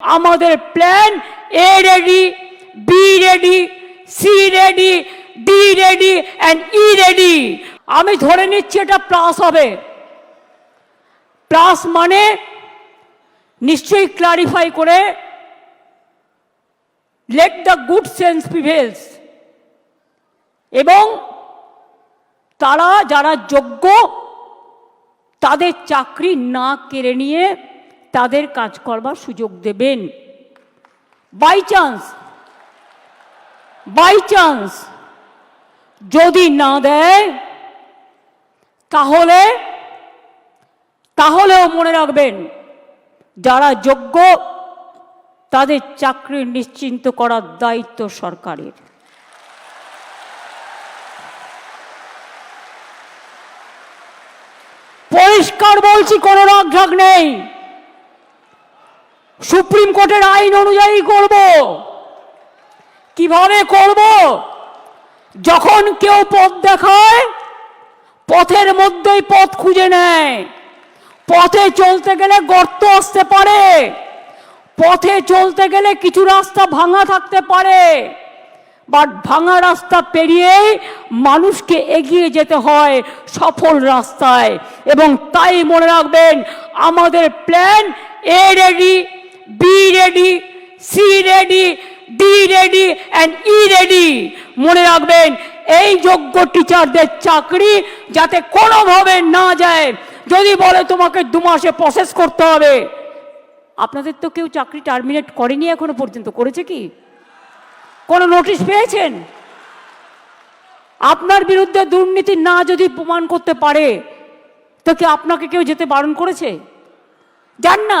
আমাদের plan A ready B ready C ready D ready and E ready আমি ধরে নিচ্ছি এটা প্লাস হবে। প্লাস মানে নিশ্চয়ই ক্লারিফাই করে let the good sense prevails এবং তারা যারা যোগ্য, তাদের চাকরি না কেড়ে নিয়ে তাদের কাজ করবার সুযোগ দেবেন। বাই চান্স বাই চান্স যদি না দেয়, তাহলে, তাহলেও মনে রাখবেন, যারা যোগ্য, তাদের চাকরি নিশ্চিন্ত করার দায়িত্ব সরকারের। পরিষ্কার বলছি, কোনো রাগঢাক নেই। সুপ্রিম কোর্টের আইন অনুযায়ী করব। কীভাবে করব? যখন কেউ পথ দেখায়, পথের মধ্যেই পথ খুঁজে নেয়। পথে চলতে গেলে গর্ত আসতে পারে। পথে চলতে গেলে কিছু রাস্তা ভাঙা থাকতে পারে। বাট ভাঙা রাস্তা পেরিয়েই মানুষকে এগিয়ে যেতে হয় সফল রাস্তায়। এবং তাই মনে রাখবেন, আমাদের plan A ready B ready C ready D ready and E ready মনে রাখবেন, এই যোগ্য টিচারদের চাকরি যাতে কোনোভাবে না যায়। যদি বলে তোমাকে দু মাসে প্রসেস করতে হবে। আপনাদের তো কেউ চাকরি টার্মিনেট করেনি এখনও পর্যন্ত, করেছে কি? কোনো নোটিশ পেয়েছেন? আপনার বিরুদ্ধে দুর্নীতি না যদি প্রমাণ করতে পারে, তো কি আপনাকে কেউ যেতে বারণ করেছে? যান না।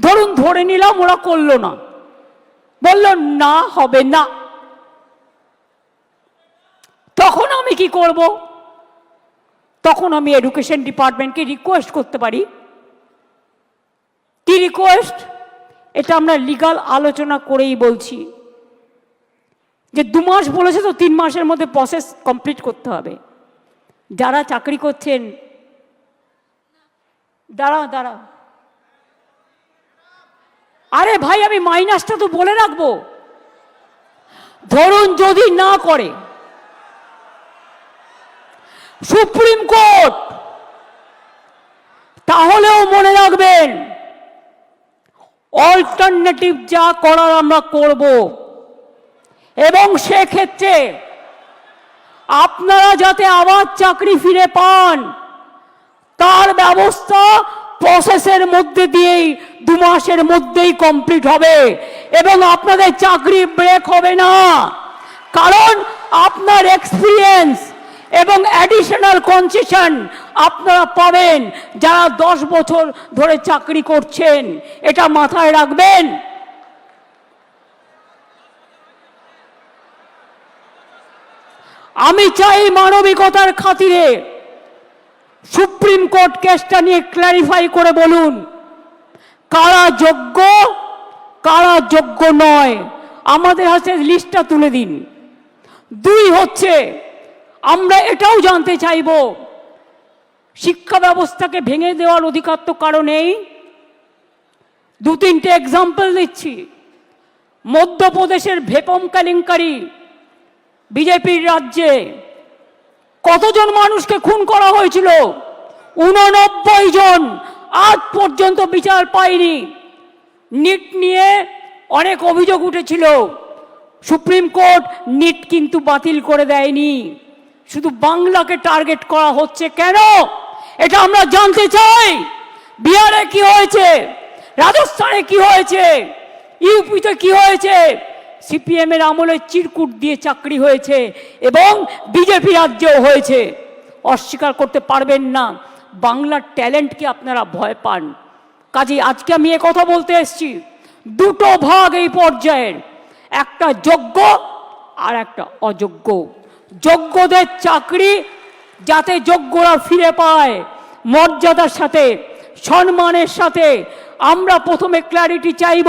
ধরুন ধরে নিলাম ওরা করল না। বলল, না, হবে না। তখন আমি কি করব? তখন আমি এডুকেশন ডিপার্টমেন্টকে রিকোয়েস্ট করতে পারি। কি রিকোয়েস্ট এটা আমরা লিগাল আলোচনা করেই বলছি। যে দু মাস বলেছে তো তিন মাসের মধ্যে প্রসেস কমপ্লিট করতে হবে। যারা চাকরি করছেন দাঁড়াও দাঁড়াও আরে ভাই, আমি মাইনাসটা তো বলে রাখব। ধরুন যদি না করে, সুপ্রিম কোর্ট, তাহলেও মনে রাখবেন অল্টারনেটিভ যা করার আমরা করব। এবং সেক্ষেত্রে আপনারা যাতে আবার চাকরি ফিরে পান, তার ব্যবস্থা প্রসেসের মধ্যে দিয়েই দু মাসের মধ্যেই কমপ্লিট হবে এবং আপনাদের চাকরি ব্রেক হবে না। কারণ আপনার এক্সপিরিয়েন্স এবং অ্যাডিশনাল কনসেশন আপনারা পাবেন যারা দশ বছর ধরে চাকরি করছেন। এটা মাথায় রাখবেন। আমি চাই মানবিকতার খাতিরে সুপ্রিম কোর্ট কেসটা নিয়ে ক্ল্যারিফাই করে বলুন। কারা যোগ্য কারা যোগ্য নয়, আমাদের হাতে লিস্টটা তুলে দিন। দুই হচ্ছে, আমরা এটাও জানতে চাইব, শিক্ষা ব্যবস্থাকে ভেঙে দেওয়ার অধিকার তো কারও নেই। দু তিনটে এক্সাম্পল দিচ্ছি। মধ্যপ্রদেশের ভেপম কেলেঙ্কারি, বিজেপির রাজ্যে কতজন মানুষকে খুন করা হয়েছিল? উননব্বই জন। আজ পর্যন্ত বিচার পায়নি নিট নিয়ে অনেক অভিযোগ উঠেছিল। সুপ্রিম কোর্ট নিট কিন্তু বাতিল করে দেয়নি। শুধু বাংলাকে টার্গেট করা হচ্ছে কেন? এটা আমরা জানতে চাই। বিহারে কি হয়েছে? রাজস্থানে কি হয়েছে? ইউপিতে কি হয়েছে? সিপিএম এর আমলে চিরকুট দিয়ে চাকরি হয়েছে এবং বিজেপি রাজ্যেও হয়েছে। অস্বীকার করতে পারবেন না। বাংলার ট্যালেন্টকে আপনারা ভয় পান। কাজে আজকে আমি এ কথা বলতে এসেছি। দুটো ভাগ এই পর্যায়ের। একটা যোগ্য আর একটা অযোগ্য। যোগ্যদের চাকরি যাতে যোগ্যরা ফিরে পায়, মর্যাদার সাথে, সম্মানের সাথে। আমরা প্রথমে ক্ল্যারিটি চাইব।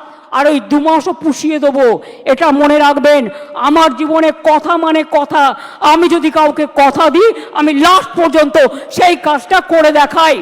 আর ওই দু মাসও পুষিয়ে দেবো। এটা মনে রাখবেন, আমার জীবনে কথা মানে কথা। আমি যদি কাউকে কথা দিই, আমি লাস্ট পর্যন্ত সেই কাজটা করে দেখাই।